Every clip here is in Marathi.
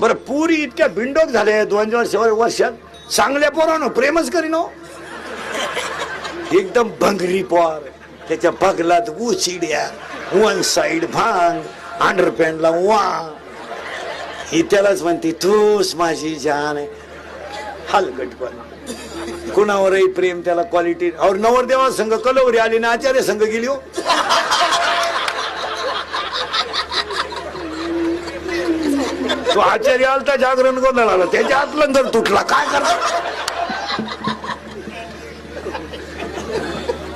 बरं पुरी इतक्या बिंडोक झाल्या दोन वर्षावर वर्षात. चांगल्या पोरानं प्रेमच करीनो हो. एकदम भंगरी पोर त्याच्या बगलात उचिड्या वन साइड भांग अंडरपॅन्टला वा ही त्यालाच म्हणते तूच माझी जान आहे. हलकट पण कुणावरही प्रेम त्याला क्वालिटी और नवरदेवा संघ कलवरी आली ना आचार्य संघ गेली हो. तो आचार्य आलता जागरण गोंधळाला त्याच्या आतलं जर तुटला. काय करणार?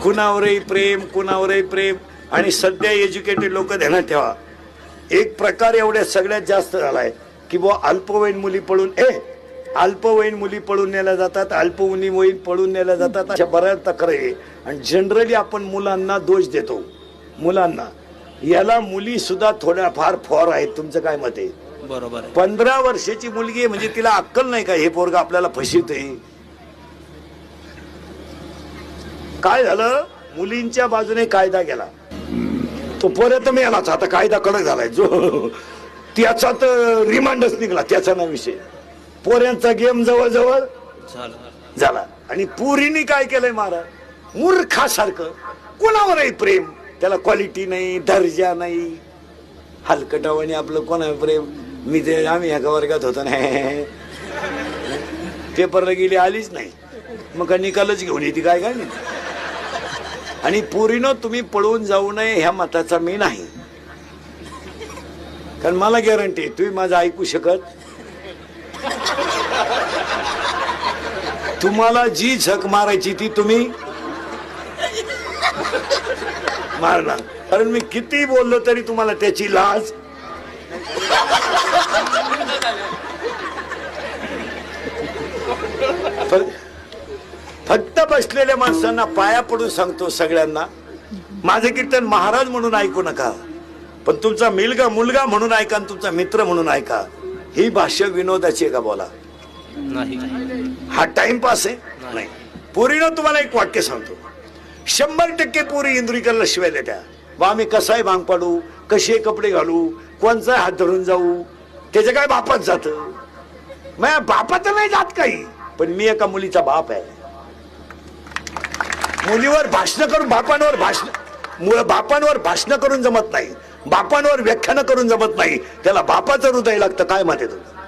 कुणावरही प्रेम कुणावरही प्रेम. आणि सध्या एज्युकेटेड लोक ध्यानात ठेवा एक प्रकार एवढ्या सगळ्यात जास्त झालाय की बुवा अल्पवयीन मुली पळून ए अल्पवयीन मुली पळून नेल्या जातात अल्पवयीन पळून नेल्या जातात. अशा बऱ्याच तक्रारी आहे. आणि जनरली आपण मुलांना दोष देतो. मुलांना. याला मुली सुद्धा थोड्या फार फॉर आहेत. तुमचं काय मत आहे? बरोबर आहे. पंधरा वर्षाची मुलगी आहे म्हणजे तिला अक्कल नाही का हे पोरग आपल्याला फसिवते काय झालं? मुलींच्या बाजूने कायदा गेला. तो परत मिळालाच आता कायदा कडक झालाय. जो त्याचा तर रिमांडच निघाला त्याचा ना विषय. पोऱ्यांचा गेम जवळजवळ झालं. झाला. आणि पुरीनी काय केलंय महाराज? मूर्खासारखं. कोणावरही प्रेम. त्याला क्वालिटी नाही दर्जा नाही. हलकटावाने आपलं कोणा प्रेम? मी ते आम्ही एका वर्गात होतो ना. पेपरला गेली आलीच नाही. मग का निकालच घेऊन येते काय काय नाही आणि पुरीनं तुम्ही पळून जाऊ नये ह्या मताचा मी नाही. कारण मला गॅरंटी तुम्ही माझं ऐकू शकत. तुम्हाला जी झक मारायची ती तुम्ही मारणार. कारण मी किती बोललो तरी तुम्हाला त्याची लाज फक्त बसलेल्या माणसांना पाया पडून सांगतो सगळ्यांना माझे कीर्तन महाराज म्हणून ऐकू नका पण तुमचा मुलगा मुलगा म्हणून ऐका आणि तुमचा मित्र म्हणून ऐका. ही भाष्य विनोदाची आहे का बोला? नाही. हा टाइमपास आहे? नाही. पोरीनं तुम्हाला एक वाक्य सांगतो. शंभर टक्के पोरी इंद्रिकरला शिवाय देत्या. बा आम्ही कसाही भांग पाडू कसे कपडे घालू कोणचा हात धरून जाऊ त्याचं काय बापात जात? माझ्या बापात नाही जात काही पण मी एका मुलीचा बाप आहे. मुलीवर भाषण करून बापांवर भाषण मुळ बापांवर भाषण करून जमत नाही बापांवर व्याख्यानं करून जमत नाही त्याला बापाचं हृदय लागतं काय माहिती तुझं